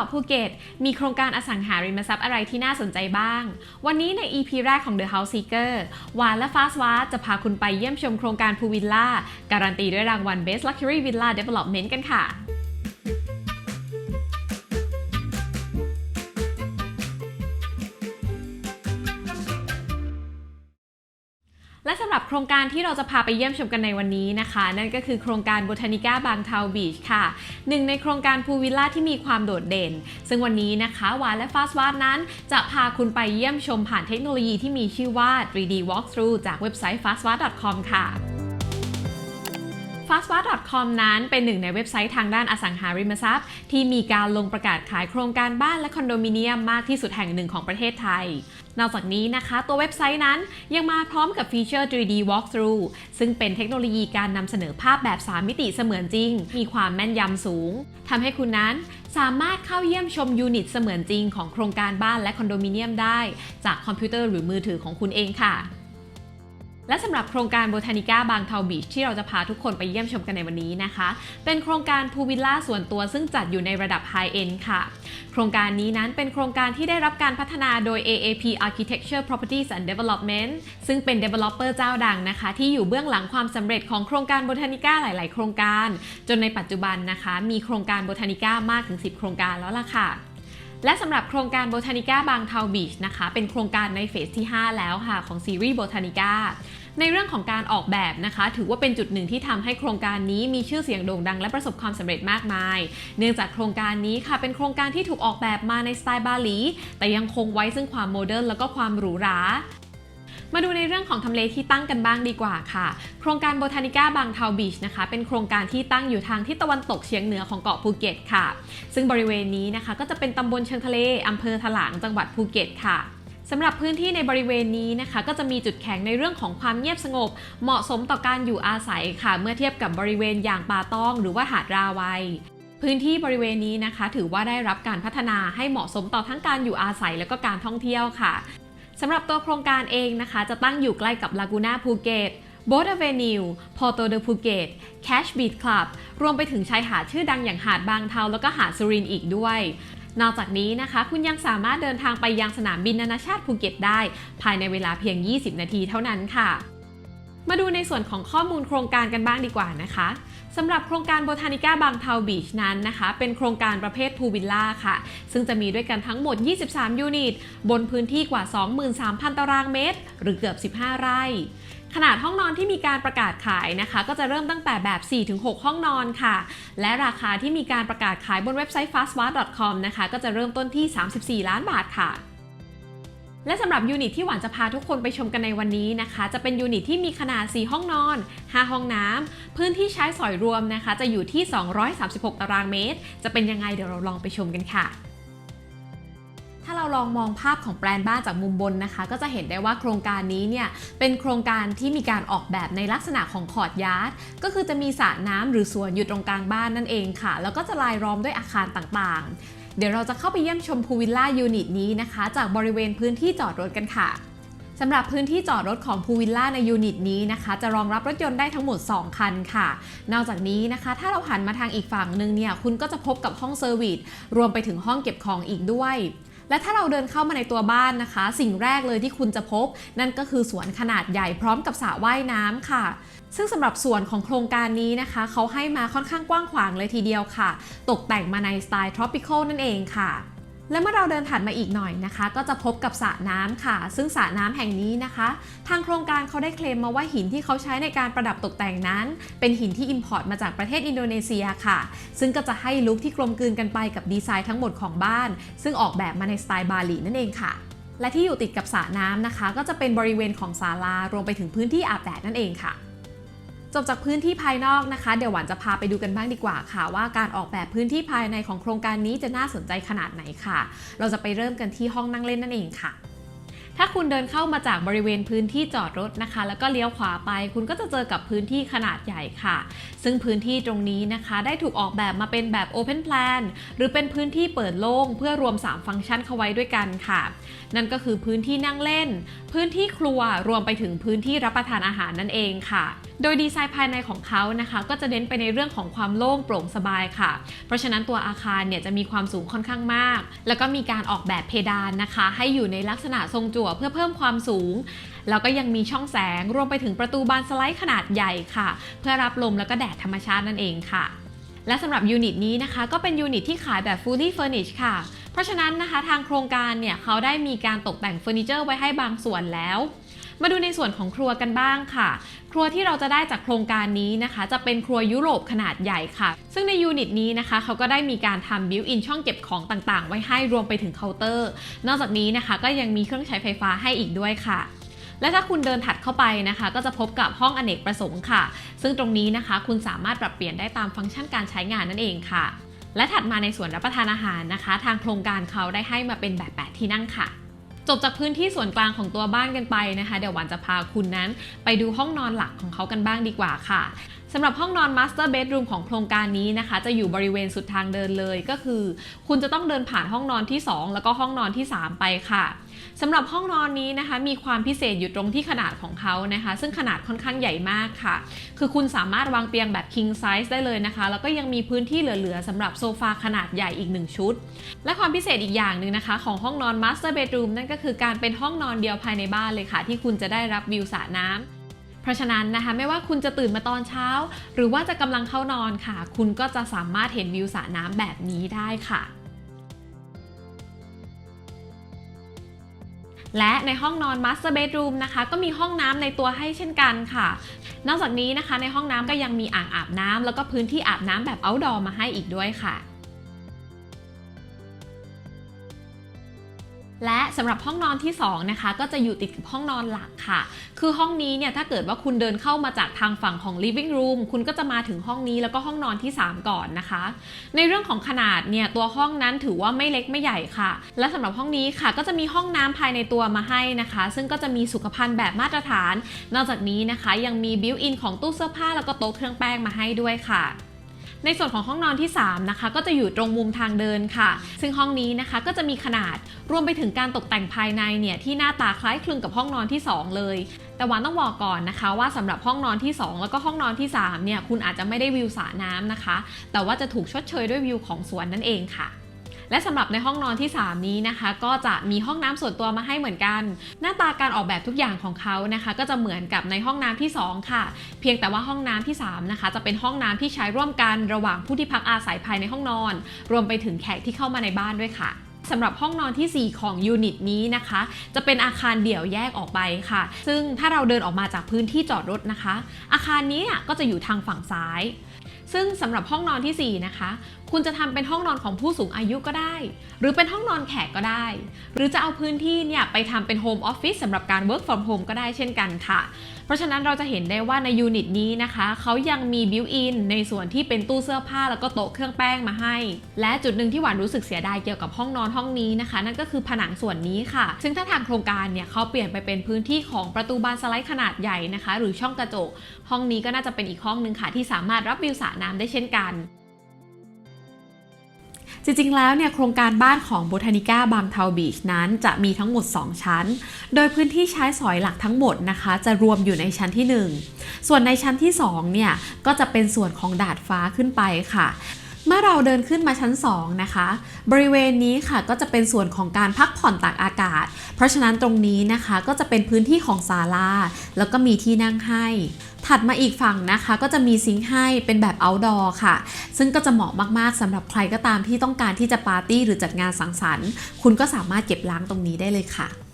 าะภูเก็ตมีโครงการอสังหาริมทรัพย์อะไรที่น่าสนใจบ้าง วันนี้ใน EP แรกของ The House Seeker วานและ Fast w a จะพาคุณไปเยี่ยมชมโครงการภูวิลล่า การันตีด้วยรางวัล Best Luxury Villa Development กันค่ะ และสำหรับโครงการที่เราจะพาไปเยี่ยมชมกันในวันนี้นะคะ นั่นก็คือโครงการโบทานิก้าบางทาวบีชค่ะ หนึ่งในโครงการพูวิลล่าที่มีความโดดเด่น ซึ่งวันนี้นะคะวานและฟาสวาดนั้นจะพาคุณไปเยี่ยมชมผ่านเทคโนโลยีที่มีชื่อว่า 3D Walkthrough จากเว็บไซต์ fastwad.com ค่ะ fastwad.com นั้นเป็นหนึ่งในเว็บไซต์ทางด้านอสังหาริมทรัพย์ ที่มีการลงประกาศขายโครงการบ้านและคอนโดมิเนียมมากที่สุดแห่งหนึ่งของประเทศไทย นอกจากนี้นะคะ ตัวเว็บไซต์นั้นยังมาพร้อมกับฟีเจอร์ 3D Walkthrough ซึ่งเป็นเทคโนโลยีการนำเสนอภาพแบบ 3 มิติเสมือนจริง มีความแม่นยำสูงทำให้คุณนั้นสามารถเข้าเยี่ยมชมยูนิตเสมือนจริงของโครงการบ้านและคอนโดมิเนียมได้ จากคอมพิวเตอร์หรือมือถือของคุณเองค่ะ และสำหรับโครงการโบทานิก้าบางเทาบีชที่เราจะพาทุกคนไปเยี่ยมชมกันในวันนี้นะคะ เป็นโครงการพูวิลล่าส่วนตัวซึ่งจัดอยู่ในระดับไฮเอ็นค่ะ โครงการนี้นั้นเป็นโครงการที่ได้รับการพัฒนาโดย AAP Architecture Properties and Development ซึ่งเป็น developer เจ้าดังนะคะ ที่อยู่เบื้องหลังความสำเร็จของโครงการโบทานิก้าหลาย ๆ โครงการ จนในปัจจุบันนะคะ มีโครงการโบทานิก้ามากถึง 10 โครงการแล้วล่ะค่ะ และสำหรับโครงการโบทานิก้าบางเทาบีชนะคะ เป็นโครงการในเฟสที่ 5 แล้วค่ะ ของซีรีส์โบทานิก้าในเรื่องของการออกแบบนะคะ ถือว่าเป็นจุดหนึ่งที่ทำให้โครงการนี้มีชื่อเสียงโด่งดังและประสบความสำเร็จมากมาย เนื่องจากโครงการนี้ค่ะเป็นโครงการที่ถูกออกแบบมาในสไตล์บาหลี แต่ยังคงไว้ซึ่งความโมเดิร์นแล้วก็ความหรูหรา มาดูในเรื่องของทำเลที่ตั้งกันบ้างดีกว่าค่ะ โครงการโบทานิก้าบางเทาบีชนะคะ เป็นโครงการที่ตั้งอยู่ทางทิศตะวันตกเฉียงเหนือของเกาะภูเก็ตค่ะ ซึ่งบริเวณนี้นะคะก็จะเป็นตำบลเชิงทะเลอำเภอถลางจังหวัดภูเก็ตค่ะสำหรับพื้นที่ในบริเวณนี้นะคะ ก็จะมีจุดแข็งในเรื่องของความเงียบสงบ เหมาะสมต่อการอยู่อาศัยค่ะ เมื่อเทียบกับบริเวณอย่างป่าตอง หรือว่าหาดราวัยพื้นที่บริเวณนี้นะคะ ถือว่าได้รับการพัฒนาให้เหมาะสมต่อทั้งการอยู่อาศัยและก็การท่องเที่ยวค่ะ สำหรับตัวโครงการเองนะคะ จะตั้งอยู่ใกล้กับลากูน่าภูเก็ตโบส t เวนิวพอโตเดภูเก็ตแคชบีทคลับรวมไปถึงชายหาดชื่อดังอย่างหาดบางเทาแล้วก็หาดสุรินอีกด้วย นอกจากนี้นะคะ คุณยังสามารถเดินทางไปยังสนามบินนานาชาติภูเก็ตได้ ภายในเวลาเพียง 20 นาทีเท่านั้นค่ะ มาดูในส่วนของข้อมูลโครงการกันบ้างดีกว่านะคะ สำหรับโครงการโบทานิก้าบางเทาบีชนั้นนะคะ เป็นโครงการประเภทพูวิลล่าค่ะ ซึ่งจะมีด้วยกันทั้งหมด 23 ยูนิต บนพื้นที่กว่า 23,000 ตารางเมตร หรือเกือบ 15 ไร่ขนาดห้องนอนที่มีการประกาศขายนะคะ ก็จะเริ่มตั้งแต่แบบ 4-6 ห้องนอนค่ะ และราคาที่มีการประกาศขายบนเว็บไซต์ fastwar.com นะคะ ก็จะเริ่มต้นที่ 34 ล้านบาทค่ะ และสำหรับยูนิตที่หวานจะพาทุกคนไปชมกันในวันนี้นะคะ จะเป็นยูนิตที่มีขนาด 4 ห้องนอน 5 ห้องน้ำ พื้นที่ใช้สอยรวมนะคะ จะอยู่ที่ 236 ตารางเมตร จะเป็นยังไงเดี๋ยวเราลองไปชมกันค่ะถ้าเราลองมองภาพของแปลนบ้านจากมุมบนนะคะ ก็จะเห็นได้ว่าโครงการนี้เนี่ยเป็นโครงการที่มีการออกแบบในลักษณะของคอร์ดยาร์ดก็คือจะมีสระน้ำหรือสวนอยู่ตรงกลางบ้านนั่นเองค่ะ แล้วก็จะลายล้อมด้วยอาคารต่างๆ เดี๋ยวเราจะเข้าไปเยี่ยมชมพูวิลล่ายูนิตนี้นะคะ จากบริเวณพื้นที่จอดรถกันค่ะสำหรับพื้นที่จอดรถของพูวิลล่าในยูนิตนี้นะคะ จะรองรับรถยนต์ได้ทั้งหมด 2 คันค่ะ นอกจากนี้นะคะ ถ้าเราหันมาทางอีกฝั่งหนึ่งเนี่ย คุณก็จะพบกับห้องเซอร์วิสรวมไปถึงห้องเก็บของอีกด้วยและถ้าเราเดินเข้ามาในตัวบ้านนะคะ สิ่งแรกเลยที่คุณจะพบ นั่นก็คือสวนขนาดใหญ่พร้อมกับสระว่ายน้ำค่ะ ซึ่งสำหรับส่วนของโครงการนี้นะคะ เขาให้มาค่อนข้างกว้างขวางเลยทีเดียวค่ะ ตกแต่งมาในสไตล์ tropical นั่นเองค่ะและเมื่อเราเดินถัดมาอีกหน่อยนะคะ ก็จะพบกับสระน้ำค่ะ ซึ่งสระน้ำแห่งนี้นะคะ ทางโครงการเขาได้เคลมมาว่าหินที่เขาใช้ในการประดับตกแต่งนั้น เป็นหินที่อิมพอร์ตมาจากประเทศอินโดนีเซียค่ะ ซึ่งก็จะให้ลุคที่กลมกลืนกันไปกับดีไซน์ทั้งหมดของบ้าน ซึ่งออกแบบมาในสไตล์บาหลีนั่นเองค่ะ และที่อยู่ติดกับสระน้ำนะคะ ก็จะเป็นบริเวณของศาลารวมไปถึงพื้นที่อาบแดดนั่นเองค่ะ จบจากพื้นที่ภายนอกนะคะ เดี๋ยวหวานจะพาไปดูกันบ้างดีกว่าค่ะ ว่าการออกแบบพื้นที่ภายในของโครงการนี้จะน่าสนใจขนาดไหนค่ะ เราจะไปเริ่มกันที่ห้องนั่งเล่นนั่นเองค่ะถ้าคุณเดินเข้ามาจากบริเวณพื้นที่จอดรถนะคะ แล้วก็เลี้ยวขวาไป คุณก็จะเจอกับพื้นที่ขนาดใหญ่ค่ะ ซึ่งพื้นที่ตรงนี้นะคะ ได้ถูกออกแบบมาเป็นแบบ Open Plan หรือเป็นพื้นที่เปิดโล่งเพื่อรวม 3 ฟังก์ชันเข้าไว้ด้วยกันค่ะ นั่นก็คือพื้นที่นั่งเล่น พื้นที่ครัวรวมไปถึงพื้นที่รับประทานอาหารนั่นเองค่ะ โดยดีไซน์ภายในของเขานะคะก็จะเน้นไปในเรื่องของความโล่งโปร่งสบายค่ะ เพราะฉะนั้นตัวอาคารเนี่ยจะมีความสูงค่อนข้างมาก แล้วก็มีการออกแบบเพดานนะคะ ให้อยู่ในลักษณะทรงจั่วเพื่อเพิ่มความสูง แล้วก็ยังมีช่องแสงรวมไปถึงประตูบานสไลด์ขนาดใหญ่ค่ะ เพื่อรับลมแล้วก็แดดธรรมชาตินั่นเองค่ะและสำหรับยูนิตนี้นะคะก็เป็นยูนิตที่ขายแบบ fully furnished ค่ะ เพราะฉะนั้นนะคะทางโครงการเนี่ยเขาได้มีการตกแต่งเฟอร์นิเจอร์ไว้ให้บางส่วนแล้ว มาดูในส่วนของครัวกันบ้างค่ะ ครัวที่เราจะได้จากโครงการนี้นะคะ จะเป็นครัวยุโรปขนาดใหญ่ค่ะ ซึ่งในยูนิตนี้นะคะเขาก็ได้มีการทำบิวอินช่องเก็บของต่างๆ ไว้ให้รวมไปถึงเคาน์เตอร์ นอกจากนี้นะคะก็ยังมีเครื่องใช้ไฟฟ้าให้อีกด้วยค่ะและถ้าคุณเดินถัดเข้าไปนะคะ ก็จะพบกับห้องอเนกประสงค์ค่ะ ซึ่งตรงนี้นะคะ คุณสามารถปรับเปลี่ยนได้ตามฟังก์ชันการใช้งานนั่นเองค่ะ และถัดมาในส่วนรับประทานอาหารนะคะ ทางโครงการเขาได้ให้มาเป็นแบบ 8 ที่นั่งค่ะ จบจากพื้นที่ส่วนกลางของตัวบ้านกันไปนะคะ เดี๋ยวหวันจะพาคุณนั้น ไปดูห้องนอนหลักของเขากันบ้างดีกว่าค่ะ สำหรับห้องนอน Master Bedroom ของโครงการนี้นะคะ จะอยู่บริเวณสุดทางเดินเลยก็คือ คุณจะต้องเดินผ่านห้องนอนที่ 2 แล้วก็ห้องนอนที่ 3 ไปค่ะสำหรับห้องนอนนี้นะคะ มีความพิเศษอยู่ตรงที่ขนาดของเขานะคะ ซึ่งขนาดค่อนข้างใหญ่มากค่ะ คือคุณสามารถวางเตียงแบบ king size ได้เลยนะคะ แล้วก็ยังมีพื้นที่เหลือๆสำหรับโซฟาขนาดใหญ่อีก 1 ชุด และความพิเศษอีกอย่างหนึ่งนะคะ ของห้องนอน Master Bedroom นั่นก็คือการเป็นห้องนอนเดียวภายในบ้านเลยค่ะ ที่คุณจะได้รับวิวสระน้ำ ราะฉะนั้นนะคะไม่ว่าคุณจะตื่นมาตอนเช้า หรือว่าจะกำลังเข้านอนค่ะ คุณก็จะสามารถเห็นวิวสระน้ำแบบนี้ได้ค่ะและในห้องนอน Master Bedroom นะคะ ก็มีห้องน้ำในตัวให้เช่นกันค่ะ นอกจากนี้นะคะในห้องน้ำก็ยังมีอ่างอาบน้ำแล้วก็พื้นที่อาบน้ำแบบ outdoor มาให้อีกด้วยค่ะ และสำหรับห้องนอนที่2นะคะก็จะอยู่ติดกับห้องนอนหลักค่ะ คือห้องนี้เนี่ยถ้าเกิดว่าคุณเดินเข้ามาจากทางฝั่งของ living room คุณก็จะมาถึงห้องนี้แล้วก็ห้องนอนที่ 3 ก่อนนะคะ ในเรื่องของขนาดเนี่ยตัวห้องนั้นถือว่าไม่เล็กไม่ใหญ่ค่ะ และสำหรับห้องนี้ค่ะก็จะมีห้องน้ำภายในตัวมาให้นะคะ ซึ่งก็จะมีสุขภัณฑ์แบบมาตรฐาน นอกจากนี้นะคะยังมีบิวอินของตู้เสื้อผ้าแล้วก็โต๊ะเครื่องแป้งมาให้ด้วยค่ะ ในส่วนของห้องนอนที่ 3 นะคะ ก็จะอยู่ตรงมุมทางเดินค่ะ ซึ่งห้องนี้นะคะก็จะมีขนาดรวมไปถึงการตกแต่งภายในเนี่ยที่หน้าตาคล้ายคลึงกับห้องนอนที่ 2 เลยแต่วานต้องบอกก่อนนะคะว่าสำหรับห้องนอนที่ 2 แล้วก็ห้องนอนที่ 3 เนี่ยคุณอาจจะไม่ได้วิวสระน้ำนะคะ แต่ว่าจะถูกชดเชยด้วยวิวของสวนนั่นเองค่ะ และสำหรับในห้องนอนที่ 3 นี้นะคะ ก็จะมีห้องน้ำส่วนตัวมาให้เหมือนกัน หน้าตาการออกแบบทุกอย่างของเขานะคะ ก็จะเหมือนกับในห้องน้ำที่ 2 ค่ะ เพียงแต่ว่าห้องน้ำที่ 3 นะคะ จะเป็นห้องน้ำที่ใช้ร่วมกันระหว่างผู้ที่พักอาศัยภายในห้องนอน รวมไปถึงแขกที่เข้ามาในบ้านด้วยค่ะสำหรับห้องนอนที่ 4 ของยูนิตนี้นะคะ จะเป็นอาคารเดี่ยวแยกออกไปค่ะ ซึ่งถ้าเราเดินออกมาจากพื้นที่จอดรถนะคะ อาคารนี้ก็จะอยู่ทางฝั่งซ้าย ซึ่งสำหรับห้องนอนที่ 4 นะคะคุณจะทำเป็นห้องนอนของผู้สูงอายุก็ได้ หรือเป็นห้องนอนแขกก็ได้ หรือจะเอาพื้นที่เนี่ยไปทำเป็นโฮมออฟฟิศสำหรับการ work from home ก็ได้เช่นกันค่ะ เพราะฉะนั้นเราจะเห็นได้ว่าในยูนิตนี้นะคะ เขายังมีบิวอินในส่วนที่เป็นตู้เสื้อผ้าแล้วก็โต๊ะเครื่องแป้งมาให้ และจุดหนึ่งที่หวานรู้สึกเสียดายเกี่ยวกับห้องนอนห้องนี้นะคะ นั่นก็คือผนังส่วนนี้ค่ะ ซึ่งถ้าทางโครงการเนี่ยเขาเปลี่ยนไปเป็นพื้นที่ของประตูบานสไลด์ขนาดใหญ่นะคะ หรือช่องกระจก ห้องนี้ก็น่าจะเป็นอีกห้องหนึ่งค่ะที่สามารถรับวิวสระน้ำได้เช่นกัน จริงๆ แล้วเนี่ยโครงการบ้านของ Botanica บางเทาบีชนั้นจะมีทั้งหมด 2 ชั้น โดยพื้นที่ใช้สอยหลักทั้งหมดนะคะ จะรวมอยู่ในชั้นที่ 1 ส่วนในชั้นที่2เนี่ยก็จะเป็นส่วนของดาดฟ้าขึ้นไปค่ะ เมื่อเราเดินขึ้นมาชั้น 2 นะคะ บริเวณนี้ค่ะก็จะเป็นส่วนของการพักผ่อนตากอากาศ เพราะฉะนั้นตรงนี้นะคะก็จะเป็นพื้นที่ของศาลาแล้วก็มีที่นั่งให้ ถัดมาอีกฝั่งนะคะก็จะมีซิงค์ให้เป็นแบบ outdoor ค่ะ ซึ่งก็จะเหมาะมากๆสำหรับใครก็ตามที่ต้องการที่จะปาร์ตี้หรือจัดงานสังสรรค์ คุณก็สามารถเก็บล้างตรงนี้ได้เลยค่ะ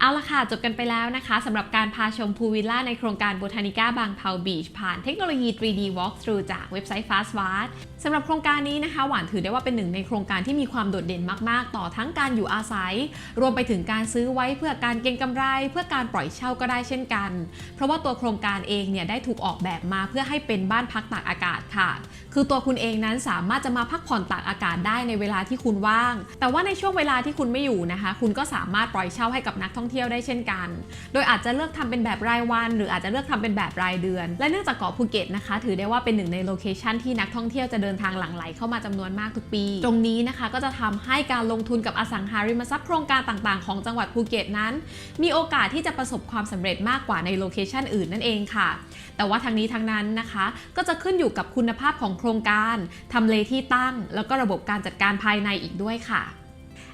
เอาละค่ะ จบกันไปแล้วนะคะสำหรับการพาชมพูวิลล่าในโครงการ Botanica บางเทาบีชผ่านเทคโนโลยี 3D Walkthrough จากเว็บไซต์ Fastward สำหรับโครงการนี้นะคะ หวานถือได้ว่าเป็นหนึ่งในโครงการที่มีความโดดเด่นมาก ๆ ต่อทั้งการอยู่อาศัย รวมไปถึงการซื้อไว้เพื่อการเก็งกำไร เพื่อการปล่อยเช่าก็ได้เช่นกัน เพราะว่าตัวโครงการเองเนี่ยได้ถูกออกแบบมาเพื่อให้เป็นบ้านพักตากอากาศค่ะ คือตัวคุณเองนั้นสามารถจะมาพักผ่อนตากอากาศได้ในเวลาที่คุณว่าง แต่ว่าในช่วงเวลาที่คุณไม่อยู่นะคะ คุณก็สามารถปล่อยเช่าให้กับนักท่องเที่ยวได้เช่นกัน โดยอาจจะเลือกทำเป็นแบบรายวัน หรืออาจจะเลือกทำเป็นแบบรายเดือน และเนื่องจากเกาะภูเก็ตนะคะ ถือได้ว่าเป็นหนึ่งในโลเคชันที่นักท่องเที่ยวจะเดินทางหลั่งไหลเข้ามาจำนวนมากทุกปี ตรงนี้นะคะก็จะทำให้การลงทุนกับอสังหาริมทรัพย์โครงการต่างๆ ของจังหวัดภูเก็ตนั้น มีโอกาสที่จะประสบความสำเร็จมากกว่าในโลเคชันอื่นนั่นเองค่ะ แต่ว่าทั้งนี้ทั้งนั้นนะคะ ก็จะขึ้นอยู่กับคุณภาพของโครงการทำเลที่ตั้ง แล้วก็ระบบการจัดการภายในอีกด้วยค่ะ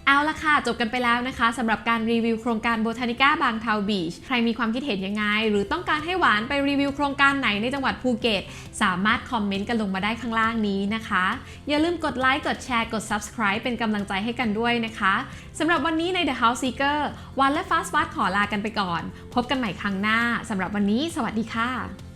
เอาละค่ะ จบกันไปแล้วนะคะสำหรับการรีวิวโครงการโบทานิก้าบางทาวบีช ใครมีความคิดเห็นยังไง หรือต้องการให้หวานไปรีวิวโครงการไหนในจังหวัดภูเก็ต สามารถคอมเมนต์กันลงมาได้ข้างล่างนี้นะคะ อย่าลืมกดไลค์กดแชร์กด subscribe เป็นกำลังใจให้กันด้วยนะคะสำหรับวันนี้ใน The House Seeker วันและ Fast Fast ขอลากันไปก่อน พบกันใหม่ครั้งหน้าสำหรับวันนี้ สวัสดีค่ะ